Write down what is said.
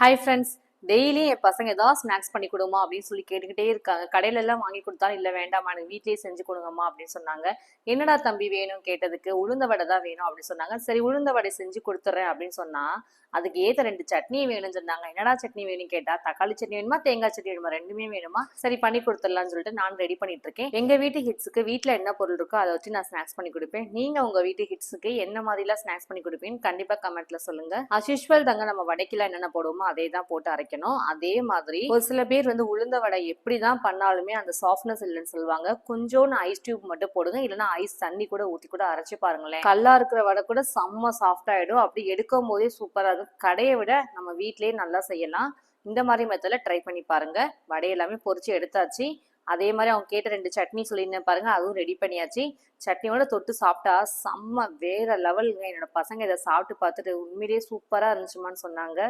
Hi friends, daily என் பசங்க ஏதாவது snacks பண்ணி கொடுமா அப்படின்னு சொல்லி கேட்டுக்கிட்டே இருக்காங்க. கடையில எல்லாம் வாங்கி கொடுத்தாலும் இல்லை வேண்டாமா எனக்கு வீட்லயே செஞ்சு கொடுங்கம்மா அப்படின்னு சொன்னாங்க. என்னடா தம்பி வேணும்? கேட்டதுக்கு உளுந்த வடை தான் வேணும் அப்படின்னு சொன்னாங்க. சரி உளுந்த வடை செஞ்சு கொடுத்துட்றேன் அப்படின்னு சொன்னா அதுக்கு ஏத்த ரெண்டு சட்னி வேணும்னு சொன்னாங்க. என்னடா சட்னி வேணும் கேட்டா தக்காளி சட்னி வேணுமா தேங்காய் சட்னி வேணுமா ரெண்டுமே வேணுமா? சரி பண்ணி கொடுத்துடலாம்னு சொல்லிட்டு நான் ரெடி பண்ணிட்டு இருக்கேன் எங்க வீட்டு ஹிட்ஸுக்கு வீட்டில் என்ன பொருள் இருக்கோ அதை வச்சு நான் ஸ்நாக்ஸ் பண்ணி கொடுப்பேன். நீங்க உங்க வீட்டு ஹிட்ஸுக்கு என்ன மாதிரிலாம் ஸ்நாக்ஸ் பண்ணி கொடுப்பீங்கன்னு கண்டிப்பா கமெண்ட்ல சொல்லுங்க. அஸ் யூஸ்வல் தாங்க நம்ம வடைக்கெல்லாம் என்னென்ன போடுவோமோ அதே தான் போட்டு அரைக்கும் வைக்கணும் அதே மாதிரி ஒரு சில பேர் வந்து உளுந்த வடை எப்படி தான் பண்ணாலுமே அந்த சாஃப்ட்னஸ் இல்லைன்னு சொல்லுவாங்க. கொஞ்சோண்டு ஐஸ் டியூப் மட்டும் போடுங்க. இல்லைன்னா ஐஸ் தண்ணி கூட ஊத்தி கூட அரைச்சு பாருங்களேன். கல்லா இருக்கிற வடை கூட செம்ம சாஃப்ட் ஆயிடும். அப்படி எடுக்கும் போதே சூப்பரா இருக்கும். கடையை விட நம்ம வீட்லயே நல்லா செய்யலாம். இந்த மாதிரி மெத்தட்ல ட்ரை பண்ணி பாருங்க. வடை எல்லாமே பொறிச்சு எடுத்தாச்சு. அதே மாதிரி அவங்க கேட்ட ரெண்டு சட்னி சொல்லியிருந்தேன் பாருங்க. அதுவும் ரெடி பண்ணியாச்சு. சட்னியோட தொட்டு சாப்பிட்டா செம்ம வேற லெவலுங்க என்னோட பசங்க இதை சாப்பிட்டு பார்த்துட்டு உண்மையிலேயே சூப்பரா இருந்துச்சுமான்னு சொன்னாங்க.